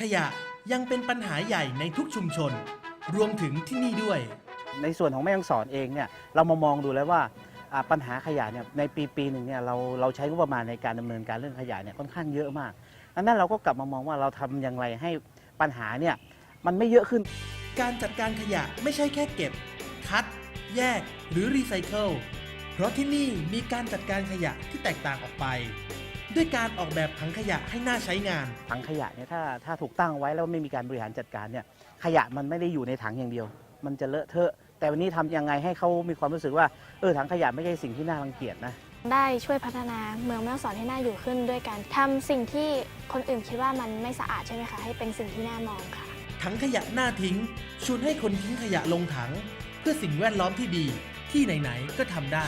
ขยะยังเป็นปัญหาใหญ่ในทุกชุมชน รวมถึงที่นี่ด้วย ในส่วนของแม่ฮ่องสอนเองเนี่ยเรามามองดูแล้วว่าอ่าปัญหาขยะเนี่ยในปีปีหนึ่งเนี่ยเราเราใช้งบประมาณในการดำเนินการเรื่องขยะเนี่ยค่อนข้างเยอะมากดังนั้นเราก็กลับมามองว่าเราทำอย่างไรให้ปัญหาเนี่ยมันไม่เยอะขึ้น การจัดการขยะไม่ใช่แค่เก็บ คัด แยก หรือรีไซเคิล เพราะที่นี่มีการจัดการขยะที่แตกต่างออกไป ด้วยการออกแบบถังขยะให้น่าใช้งาน ถังขยะเนี่ยถ้าถ้าถูกตั้งไว้แล้วไม่มีการบริหารจัดการเนี่ยขยะมันไม่ได้อยู่ในถังอย่างเดียว มันจะเลอะเทอะ แต่วันนี้ทำยังไงให้เขามีความรู้สึกว่าเออถังขยะไม่ใช่สิ่งที่น่ารังเกียจนะ ได้ช่วยพัฒนาเมืองแม่ฮ่องสอนให้น่าอยู่ขึ้นด้วยการทำสิ่งที่คนอื่นคิดว่ามันไม่สะอาดใช่ไหมคะ ให้เป็นสิ่งที่น่ามองค่ะ ถังขยะน่าทิ้งชวนให้คนทิ้งขยะลงถัง เพื่อสิ่งแวดล้อมที่ดีที่ไหนๆก็ทำได้